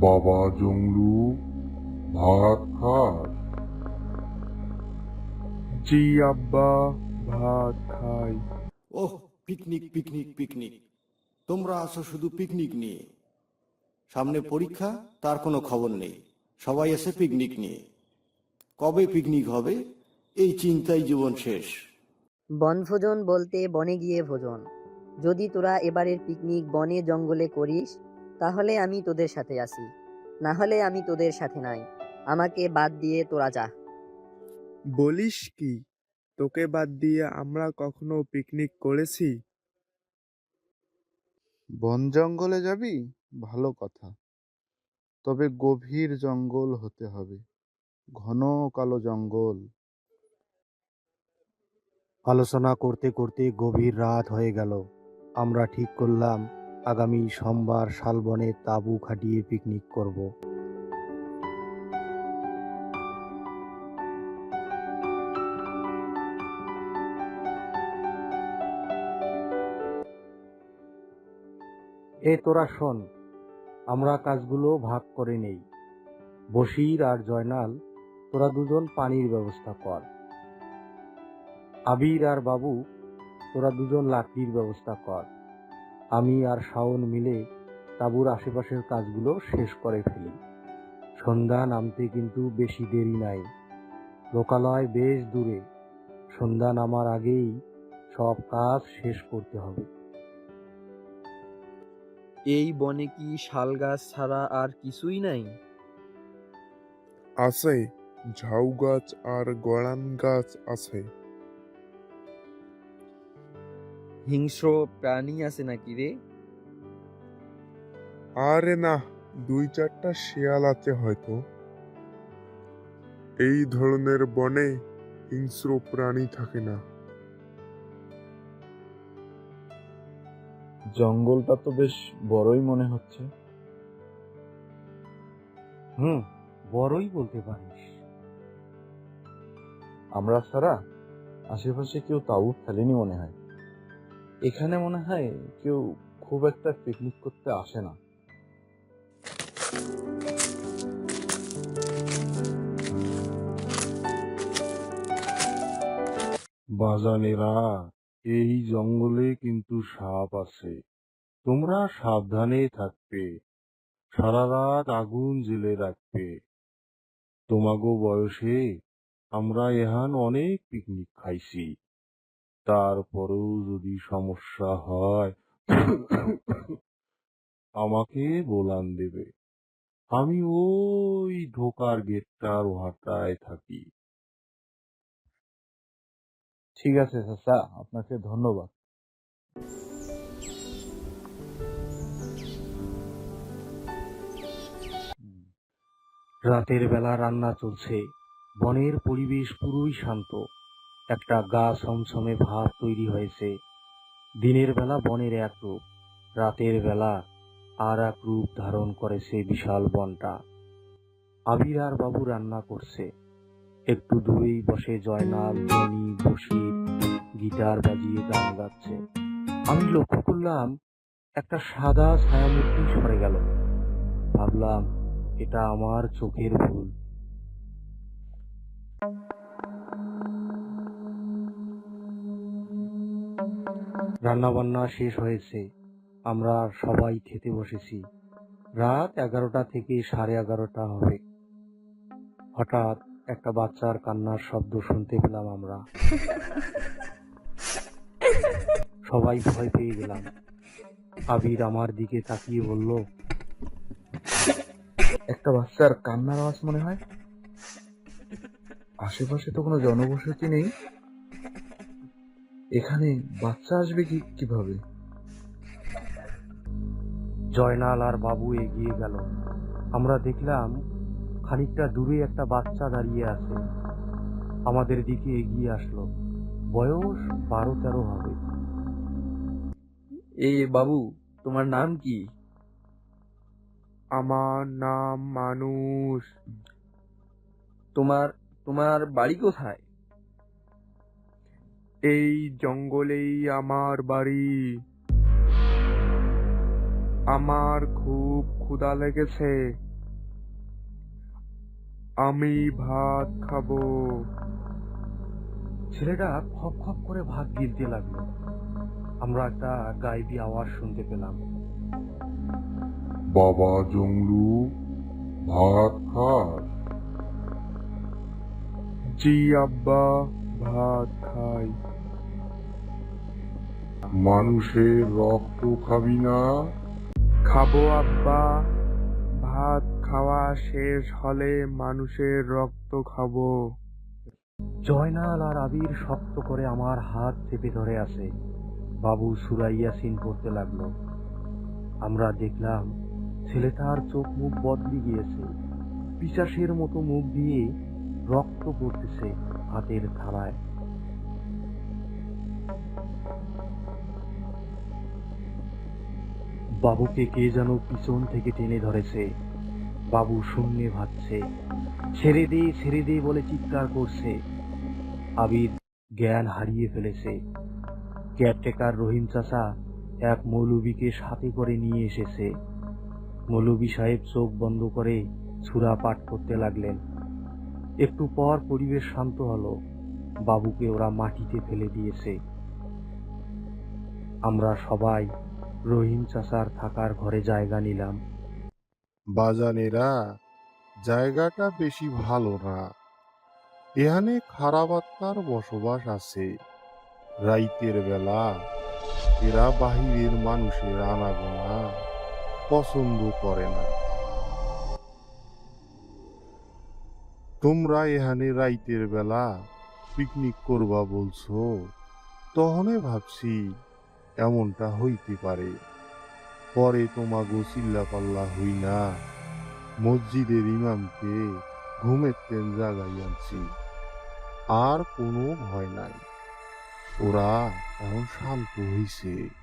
বাবা জংলু ভাত খাস? জি আব্বা ভাত খাই। ওহ পিকনিক পিকনিক পিকনিক। তোমরা আসো শুধু পিকনিক নিয়ে। সামনে পরীক্ষা তার কোনো খবর নেই। সবাই এসে পিকনিক নিয়ে। কবে পিকনিক হবে এই চিন্তাই জীবন শেষ। বনভোজন বলতে বনে গিয়ে ভোজন। যদি তোরা এবারের পিকনিক বনে জঙ্গলে করিস তাহলে আমি তোদের সাথে আসি না হলে আমি তোদের সাথে নাই। আমাকে বাদ দিয়ে তোরা যা। বলিস কি? তোকে বাদ দিয়ে আমরা কখনো পিকনিক করেছি? বন জঙ্গলে যাবি? ভালো কথা। তবে গভীর জঙ্গল হতে হবে। ঘন কালো জঙ্গল। আলোচনা করতে করতে গভীর রাত হয়ে গেল। আমরা ঠিক করলাম আগামী সোমবার শালবনে তাঁবু খাটিয়ে পিকনিক করব। এ তোরা শোন, আমরা কাজগুলো ভাগ করে নেই। বশির আর জয়নাল, তোরা দুজন পানির ব্যবস্থা কর। আবির আর বাবু, তোরা দুজন লাকড়ির ব্যবস্থা কর। আমি আর শাওন মিলে তাঁবুর আশেপাশের কাজগুলো শেষ করে ফেলি। সন্ধ্যা নামতে কিন্তু বেশি দেরি নাই। লোকালয় বেশ দূরে। সন্ধ্যা নামার আগেই সব কাজ শেষ করতে হবে। এই বনে কি শাল গাছ ছাড়া আর কিছুই নাই? আছে ঝাউ গাছ আর গড়ান গাছ আছে। হিংস্র প্রাণী আছে নাকি রে? আরে না দুই চারটা শিয়াল আছে হয়তো। এই ধরনের বনে হিংস্র প্রাণী থাকে না। জঙ্গলটা তো বেশ বড়ই মনে হচ্ছে। হুম বড়ই বলতে পারিস। আমরা ছাড়া আশেপাশে কেউ তাও ফেলেনি মনে হয়। এখানে মনে হয় কেউ খুব একটা পিকনিক করতে আসে না। বাজানেরা, এই জঙ্গলে কিন্তু সাপ আছে। তোমরা সাবধানে থাকবে। সারা রাত আগুন জেলে রাখবে। তোমাগো বয়সে আমরা এহান অনেক পিকনিক খাইছি। তারপরেও যদি সমস্যা হয় আমাকে বলান দেবে। আমি ওই ঢোকার গেটটার ওহাটায় থাকি। ঠিক আছে চাচা আপনাকে ধন্যবাদ। রাতের বেলা রান্না চলছে। বনের পরিবেশ পুরোই শান্ত। একটা গা ছমছমে ভাব তৈরি হয়েছে। দিনের বেলা বনের এক রূপ, রাতের বেলা আর এক রূপ ধারণ করেছে বিশাল বনটা। আবির আর বাবু রান্না করছে। একটু দূরেই বসে জয়নাল, ধনী বসির গিটার বাজিয়ে গান গাচ্ছে। আমি লক্ষ্য করলাম, একটা সাদা ছায়ামূর্তি সরে গেল। ভাবলাম, এটা আমার চোখের ভুল। রান্না বান্না শেষ হয়েছে। আমরা সবাই খেতে বসেছি। রাত এগারোটা থেকে সাড়ে এগারোটা হবে। হঠাৎ একটা বাচ্চার কান্নার শব্দ শুনতে পেলাম আমরা। সবাই ভয় পেয়ে গেলাম। আবির আমার দিকে তাকিয়ে বলল, একটা বাচ্চার কান্নার আওয়াজ মনে হয়? আশেপাশে তো কোনো জনবসতি নেই? এখানে বাচ্চা আসবে কি কীভাবে? জয়নাল আর বাবু এগিয়ে গেল। আমরা দেখলাম খানিকটা দূরে একটা বাচ্চা দাঁড়িয়ে আছে। আমাদের দিকে এগিয়ে আসলো। বয়স বারো তেরো হবে। এ বাবু তোমার নাম কি? আমার নাম মানুষ। তোমার তোমার বাড়ি কোথায়? এই জঙ্গলেই আমার বাড়ি। আমার খুব ক্ষুধা লেগেছে। আমি ভাত খাব। ছেলেটা খপ খপ করে ভাত গিলতে লাগল। আমরা একটা গাইবি আওয়াজ শুনতে পেলাম। বাবা জংলু ভাত খাস? জি আব্বা। ভাত খাই মানুষের রক্ত খাবি না? খাব আব্বা। ভাত খাওয়া শেষ হলে মানুষের রক্ত খাব। জয়নাল আর আবির শক্ত করে আমার হাত চেপে ধরে আছে। বাবু সুরাইয়াসিন করতে লাগল। আমরা দেখলাম ছেলেটার চোখ মুখ বদলে গিয়েছে। পিচাসের মতো মুখ দিয়ে রক্ত পড়তেছে। হাতের থালায়। বাবুকে কে যেন পিছন থেকে টেনে ধরেছে। বাবু শূন্যে ভাবছে ছেড়ে দে ছেড়ে দে বলে চিৎকার করছে। আবির জ্ঞান হারিয়ে ফেলেছে। কেয়ারটেকার রহিম চাচা এক মৌলবীকে সাথে করে নিয়ে এসেছে। মৌলবী সাহেব চোখ বন্ধ করে সুরা পাঠ করতে লাগলেন। একটু পর পরিবেশ শান্ত হলো। বাবুকে ওরা মাটিতে ফেলে দিয়েছে। আমরা সবাই রহিম চাচার থাকার ঘরে জায়গা নিলাম। বাজানেরা, জায়গাটা বেশি ভালো না। এখানে খারাপ আত্মার বসবাস আছে। রাইতের বেলা এরা বাহিরের মানুষের আনাগোনা পছন্দ করে না। তোমরা এখানে রাইতের বেলা পিকনিক করবা বলছো? তখনে ভাবছি এমনটা হইতে পারে। পরে তোমাগো চিল্লা পাল্লা হই না মসজিদের ইমামকে ঘুমের তেন জাগাই আনছি। আর কোনো ভয় নাই। ওরা এখন শান্ত হইছে।